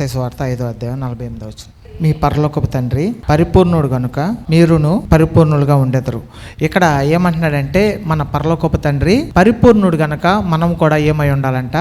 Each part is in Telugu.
మత్తయి వార్త ఐదో అధ్యాయం నలభై ఎనిమిదో వచ్చింది మీ పరలోకపు తండ్రి పరిపూర్ణుడు కనుక మీరును పరిపూర్ణులుగా ఉండెదరు. ఇక్కడ ఏమంటున్నాడంటే మన పరలోకపు తండ్రి పరిపూర్ణుడు గనక మనం కూడా ఏమై ఉండాలంట?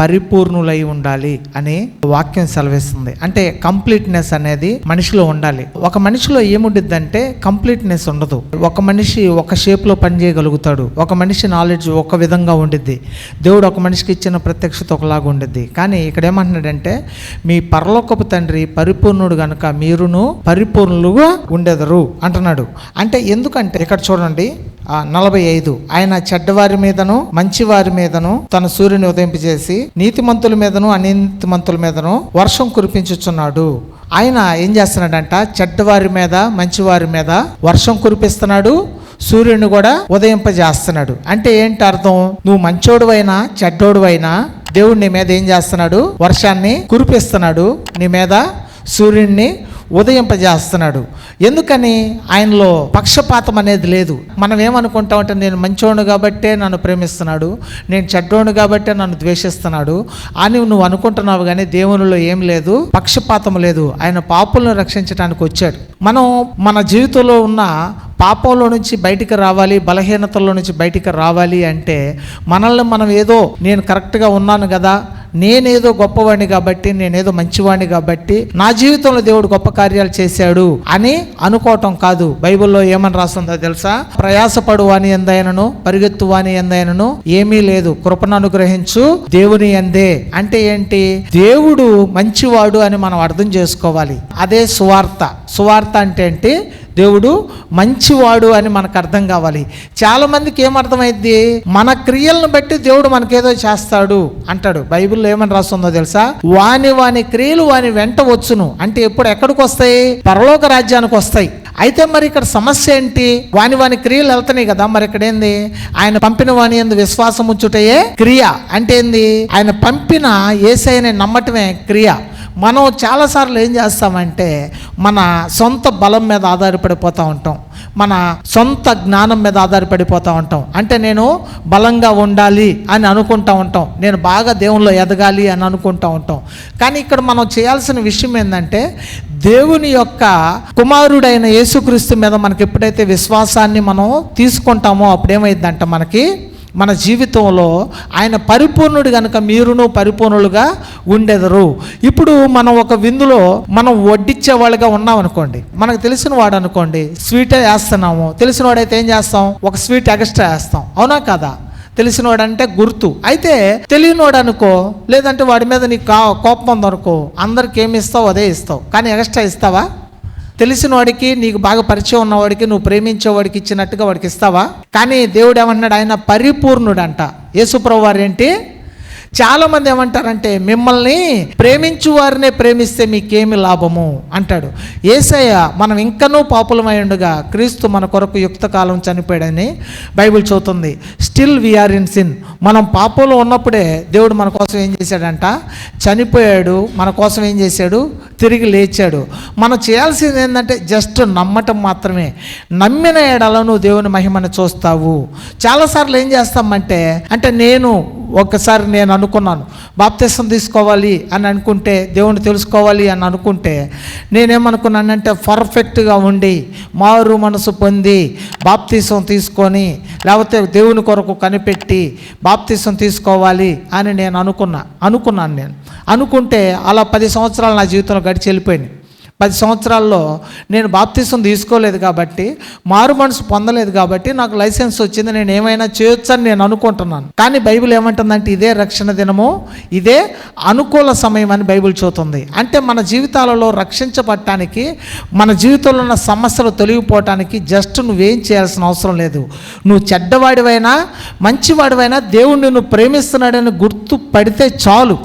పరిపూర్ణులై ఉండాలి అని వాక్యం సెలవిస్తుంది. అంటే కంప్లీట్నెస్ అనేది మనిషిలో ఉండాలి. ఒక మనిషిలో ఏముండిద్దంటే కంప్లీట్నెస్ ఉండదు. ఒక మనిషి ఒక షేప్లో పని చేయగలుగుతాడు. ఒక మనిషి నాలెడ్జ్ ఒక విధంగా ఉండిద్ది. దేవుడు ఒక మనిషికి ఇచ్చిన ప్రత్యక్షత ఒకలాగా ఉండిద్ది. కానీ ఇక్కడ ఏమంటున్నాడంటే మీ పరలోకపు తండ్రి పరిపూర్ణుడు గనుక మీరును పరిపూర్ణులుగా ఉండెదరు అంటున్నాడు. అంటే ఎందుకంటే ఇక్కడ చూడండి నలభై ఐదు. ఆయన చెడ్డవారి మీదను మంచివారి మీదను తన సూర్యుని ఉదయింపజేసి నీతిమంతుల మీదను అనీతిమంతుల మీదను వర్షం కురిపించుచున్నాడు. ఆయన ఏం చేస్తున్నాడంట? చెడ్డవారి మీద మంచివారి మీద వర్షం కురిపిస్తున్నాడు. సూర్యుని కూడా ఉదయింపజేస్తున్నాడు. అంటే ఏంటి అర్థం? నువ్వు మంచోడువైనా చెడ్డోడువైనా చెడ్డోడు దేవుడు నీ మీద ఏం చేస్తున్నాడు? వర్షాన్ని కురిపిస్తున్నాడు. నీ మీద సూర్యుడిని ఉదయింపజేస్తున్నాడు. ఎందుకని? ఆయనలో పక్షపాతం అనేది లేదు. మనం ఏమనుకుంటామంటే నేను మంచోడు కాబట్టే నన్ను ప్రేమిస్తున్నాడు నేను చెడ్డోడు కాబట్టే నన్ను ద్వేషిస్తున్నాడు అని నువ్వు అనుకుంటున్నావు కానీ దేవునిలో ఏం లేదు పక్షపాతం లేదు. ఆయన పాపులను రక్షించడానికి వచ్చాడు. మనం మన జీవితంలో ఉన్న పాపంలో నుంచి బయటికి రావాలి బలహీనతల్లో నుంచి బయటికి రావాలి అంటే మనల్ని మనం ఏదో నేను కరెక్ట్గా ఉన్నాను కదా నేనేదో గొప్పవాడిని కాబట్టి నేనేదో మంచివాడిని కాబట్టి నా జీవితంలో దేవుడు గొప్ప కార్యాలు చేశాడు అని అనుకోవటం కాదు. బైబిల్లో ఏమని రాస్తుందో తెలుసా? ప్రయాసపడు అని ఎందైనను పరిగెత్తు అని ఎందైనను ఏమీ లేదు. కృపను అనుగ్రహించు దేవుని ఎందే అంటే ఏంటి? దేవుడు మంచివాడు అని మనం అర్థం చేసుకోవాలి. అదే సువార్త. సువార్త అంటే ఏంటి? దేవుడు మంచివాడు అని మనకు అర్థం కావాలి. చాలామందికి ఏమర్థమైంది మన క్రియలను బట్టి దేవుడు మనకేదో చేస్తాడు అంటాడు. బైబిల్లో ఏమని రాస్తుందో తెలుసా? వాని వాని క్రియలు వాని వెంట వచ్చును. అంటే ఎప్పుడు ఎక్కడికి వస్తాయి? పరలోక రాజ్యానికి వస్తాయి. అయితే మరి ఇక్కడ సమస్య ఏంటి? వాని వాని క్రియలు వెళ్తున్నాయి కదా మరి ఇక్కడ ఏంది? ఆయన పంపిన వాని ఎందు విశ్వాసం ఉంచుటయే క్రియ. అంటే ఏంది? ఆయన పంపిన ఏసైని నమ్మటమే క్రియ. మనం చాలాసార్లు ఏం చేస్తామంటే మన సొంత బలం మీద ఆధారపడిపోతూ ఉంటాం. మన సొంత జ్ఞానం మీద ఆధారపడిపోతూ ఉంటాం. అంటే నేను బలంగా ఉండాలి అని అనుకుంటూ ఉంటాం. నేను బాగా దేవునిలో ఎదగాలి అని అనుకుంటూ ఉంటాం. కానీ ఇక్కడ మనం చేయాల్సిన విషయం ఏంటంటే దేవుని యొక్క కుమారుడైన యేసుక్రీస్తు మీద మనకి ఎప్పుడైతే విశ్వాసాన్ని మనం తీసుకుంటామో అప్పుడేమైందంట మనకి? మన జీవితంలో ఆయన పరిపూర్ణుడు కనుక మీరును పరిపూర్ణులుగా ఉండెదరు. ఇప్పుడు మనం ఒక విందులో మనం వడ్డిచ్చే వాళ్ళుగా ఉన్నాం అనుకోండి. మనకు తెలిసిన వాడు అనుకోండి స్వీట్ వేస్తున్నాము. తెలిసిన వాడైతే ఏం చేస్తాం? ఒక స్వీట్ ఎక్స్ట్రా వేస్తాం. అవునా కదా? తెలిసినవాడు అంటే గుర్తు. అయితే తెలియనివాడు అనుకో లేదంటే వాడి మీద నీకు కా కోపం ఉందనుకో అందరికి ఏమి ఇస్తావు? అదే ఇస్తావు. కానీ ఎక్స్ట్రా ఇస్తావా? తెలిసిన వాడికి నీకు బాగా పరిచయం ఉన్నవాడికి నువ్వు ప్రేమించేవాడికి ఇచ్చినట్టుగా వాడికి ఇస్తావా? కానీ దేవుడు ఏమన్నాడు ఆయన పరిపూర్ణుడంట. యేసుప్రభు వారు ఏంటి? చాలామంది ఏమంటారంటే మిమ్మల్ని ప్రేమించు వారినే ప్రేమిస్తే మీకేమి లాభము? అంటాడు. ఏసయ్య మనం ఇంకనూ పాపులమై ఉండగా క్రీస్తు మన కొరకు యుక్త కాలం చనిపోయాడని బైబిల్ చదువుతుంది. స్టిల్ వీఆర్ ఇన్ సిన్ మనం పాపంలో ఉన్నప్పుడే దేవుడు మన కోసం ఏం చేశాడంట? చనిపోయాడు మన కోసం ఏం చేశాడు? తిరిగి లేచాడు. మనం చేయాల్సింది ఏంటంటే జస్ట్ నమ్మటం మాత్రమే. నమ్మిన ఏడలో నువ్వు దేవుని మహిమను చూస్తావు. చాలాసార్లు ఏం చేస్తామంటే అంటే నేను ఒకసారి నేను అనుకున్నాను బాప్తిసం తీసుకోవాలి అని అనుకుంటే దేవుని తెలుసుకోవాలి అని అనుకుంటే నేనేమనుకున్నానంటే పర్ఫెక్ట్గా ఉండి మారు మనసు పొంది బాప్తీసం తీసుకొని లేకపోతే దేవుని కొరకు కనిపెట్టి బాప్తీసం తీసుకోవాలి అని నేను అనుకున్నా అనుకున్నాను నేను. అనుకుంటే అలా పది సంవత్సరాలు నా జీవితంలో గడిచి వెళ్ళిపోయినాయి. పది సంవత్సరాల్లో నేను బాప్తీసం తీసుకోలేదు కాబట్టి మారు మనసు పొందలేదు కాబట్టి నాకు లైసెన్స్ వచ్చింది. నేను ఏమైనా చేయొచ్చని నేను అనుకుంటున్నాను. కానీ బైబిల్ ఏమంటుందంటే ఇదే రక్షణ దినము ఇదే అనుకూల సమయం అని బైబిల్ చూతుంది అంటే మన జీవితాలలో రక్షించబడటానికి మన జీవితంలో ఉన్న సమస్యలు తొలగిపోవటానికి జస్ట్ నువ్వేం చేయాల్సిన అవసరం లేదు. నువ్వు చెడ్డవాడివైనా మంచివాడివైనా దేవుడు నిన్ను ప్రేమిస్తున్నాడని గుర్తు పడితే చాలు.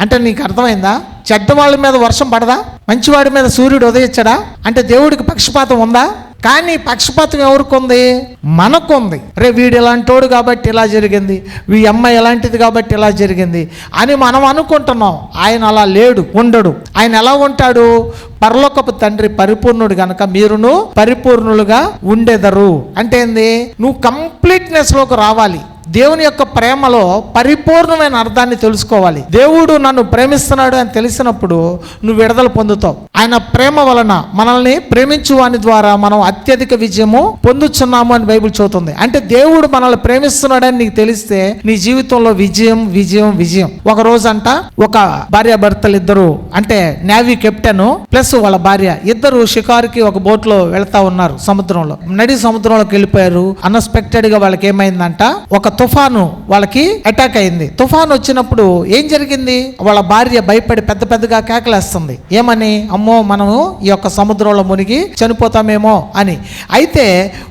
అంటే నీకు అర్థమైందా? చెడ్డవాళ్ళ మీద వర్షం పడదా? మంచివాడి మీద సూర్యుడు ఉదయించడా? అంటే దేవుడికి పక్షపాతం ఉందా? కానీ పక్షపాతం ఎవరికి ఉంది మనకు ఉంది రే వీడు ఇలాంటోడు కాబట్టి ఇలా జరిగింది. వీ అమ్మాయి ఎలాంటిది కాబట్టి ఇలా జరిగింది అని మనం అనుకుంటున్నాం. ఆయన అలా లేడు ఉండడు. ఆయన ఎలా ఉంటాడు? పరలోకపు తండ్రి పరిపూర్ణుడు గనక మీరును పరిపూర్ణులుగా ఉండేదరు. అంటే ఏంది? నువ్వు కంప్లీట్నెస్లోకి రావాలి. దేవుని యొక్క ప్రేమలో పరిపూర్ణమైన అర్థాన్ని తెలుసుకోవాలి. దేవుడు నన్ను ప్రేమిస్తున్నాడు అని తెలిసినప్పుడు నువ్వు విడుదల పొందుతావు. ఆయన ప్రేమ వలన మనల్ని ప్రేమించు వాని ద్వారా మనం అత్యధిక విజయము పొందుతున్నాము అని బైబిల్ చెబుతుంది. అంటే దేవుడు మనల్ని ప్రేమిస్తున్నాడని నీకు తెలిస్తే నీ జీవితంలో విజయం విజయం విజయం. ఒక రోజు అంట ఒక భార్య భర్తలు ఇద్దరు అంటే నేవీ కెప్టెన్ ప్లస్ వాళ్ళ భార్య ఇద్దరు షికారుకి ఒక బోట్లో వెళ్తా ఉన్నారు సముద్రంలో. నడి సముద్రంలోకి వెళ్ళిపోయారు. అన్ఎక్స్పెక్టెడ్గా వాళ్ళకి ఏమైందంట? ఒక తుఫాను వాళ్ళకి అటాక్ అయింది. తుఫాన్ వచ్చినప్పుడు ఏం జరిగింది? వాళ్ళ భార్య భయపడి పెద్ద పెద్దగా కేకలేస్తుంది. ఏమని? అమ్మో మనము ఈ యొక్క సముద్రంలో మునిగి చనిపోతామేమో అని. అయితే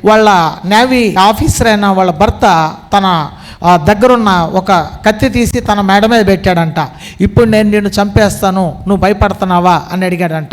వాళ్ళ నేవీ ఆఫీసర్ అయిన వాళ్ళ భర్త తన దగ్గరున్న ఒక కత్తి తీసి తన మెడ మీద పెట్టాడంట. ఇప్పుడు నేను నిన్ను చంపేస్తాను. నువ్వు భయపడుతున్నావా? అని అడిగాడంట.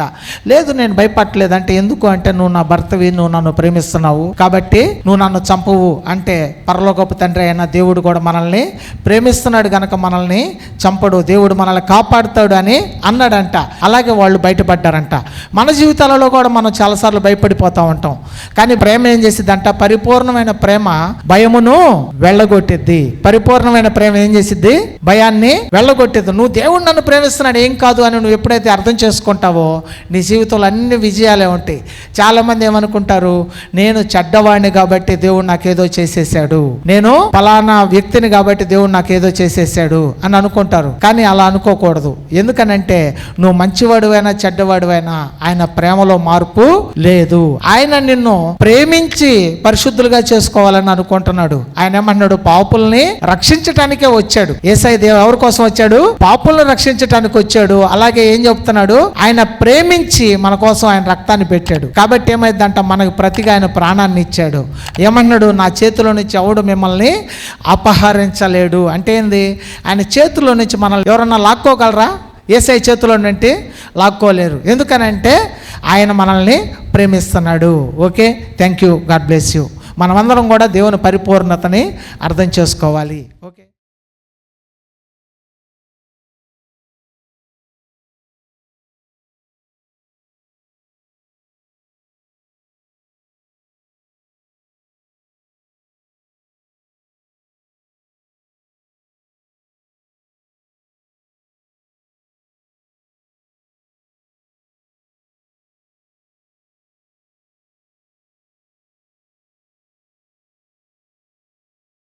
లేదు నేను భయపడలేదంటే ఎందుకు? అంటే నువ్వు నా భర్తవి నువ్వు నన్ను ప్రేమిస్తున్నావు. కాబట్టి నువ్వు నన్ను చంపవు. అంటే పరలోకపు తండ్రి అయిన దేవుడు కూడా మనల్ని ప్రేమిస్తున్నాడు గనక మనల్ని చంపడు. దేవుడు మనల్ని కాపాడుతాడు అని అన్నాడంట. అలాగే వాళ్ళు బయటపడ్డారంట. మన జీవితాలలో కూడా మనం చాలాసార్లు భయపడిపోతూ ఉంటాం. కానీ ప్రేమ ఏం చేసిద్దంట? పరిపూర్ణమైన ప్రేమ భయమును వెళ్ళగొట్టిద్ది. పరిపూర్ణమైన ప్రేమ ఏం చేసిద్ది? భయాన్ని వెళ్ళగొట్టేది. నువ్వు దేవుడు నన్ను ప్రేమిస్తున్నాడు ఏం కాదు అని నువ్వు ఎప్పుడైతే అర్థం చేసుకుంటావో నీ జీవితంలో అన్ని విజయాలే ఉంటాయి. చాలామంది ఏమనుకుంటారు? నేను చెడ్డవాడిని కాబట్టి దేవుడు నాకేదో చేసేసాడు. నేను ఫలానా వ్యక్తిని కాబట్టి దేవుడు నాకేదో చేసేసాడు అని అనుకుంటారు. కానీ అలా అనుకోకూడదు. ఎందుకనంటే నువ్వు మంచివాడువైనా చెడ్డవాడువైనా ఆయన ప్రేమలో మార్పు లేదు. ఆయన నిన్ను ప్రేమించి పరిశుద్ధులుగా చేసుకోవాలని అనుకుంటున్నాడు. ఆయన ఏమన్నాడు? పాపులను రక్షించటానికే వచ్చాడు. ఏసై దేవు ఎవరి కోసం వచ్చాడు? పాపులను రక్షించటానికి వచ్చాడు. అలాగే ఏం చెప్తున్నాడు? ఆయన ప్రేమించి మన కోసం ఆయన రక్తాన్ని పెట్టాడు. కాబట్టి ఏమైందంట? మనకు ప్రతిగా ఆయన ప్రాణాన్ని ఇచ్చాడు. ఏమన్నాడు నా చేతిలో నుంచి ఎవడు మిమ్మల్ని అపహరించలేడు. అంటే ఏంది? ఆయన చేతిలో నుంచి మనల్ని ఎవరన్నా లాక్కోగలరా? ఏసఐ చేతిలో నుండి లాక్కోలేరు. ఎందుకనంటే ఆయన మనల్ని ప్రేమిస్తున్నాడు. Okay? Thank you. God bless you. మనమందరం కూడా దేవుని పరిపూర్ణతని అర్థం చేసుకోవాలి. ఓకే?